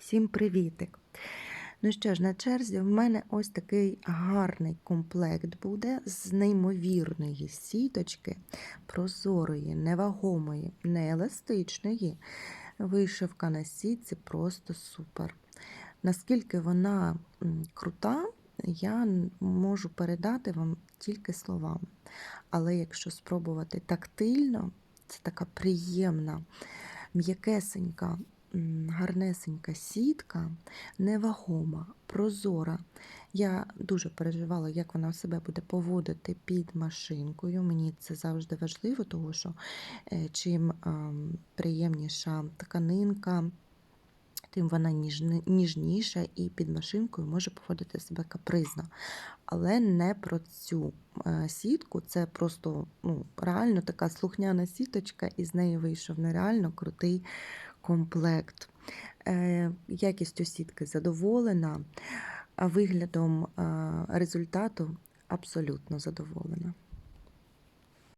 Всім привітик! Ну що ж, на черзі в мене ось такий гарний комплект буде з неймовірної сіточки, прозорої, невагомої, нееластичної. Вишивка на сітці просто супер. Наскільки вона крута, я можу передати вам тільки словами. Але якщо спробувати тактильно, це така приємна, м'якесенька, гарнесенька сітка, невагома, прозора. Я дуже переживала, як вона себе буде поводити під машинкою. Мені це завжди важливо, тому що е, чим приємніша тканинка, тим вона ніжніша і під машинкою може поводити себе капризно. Але не про цю е, сітку, це просто ну, реально така слухняна сіточка, і з неї вийшов нереально крутий комплект. Е, Якістю сітки задоволена, виглядом е, результату абсолютно задоволена.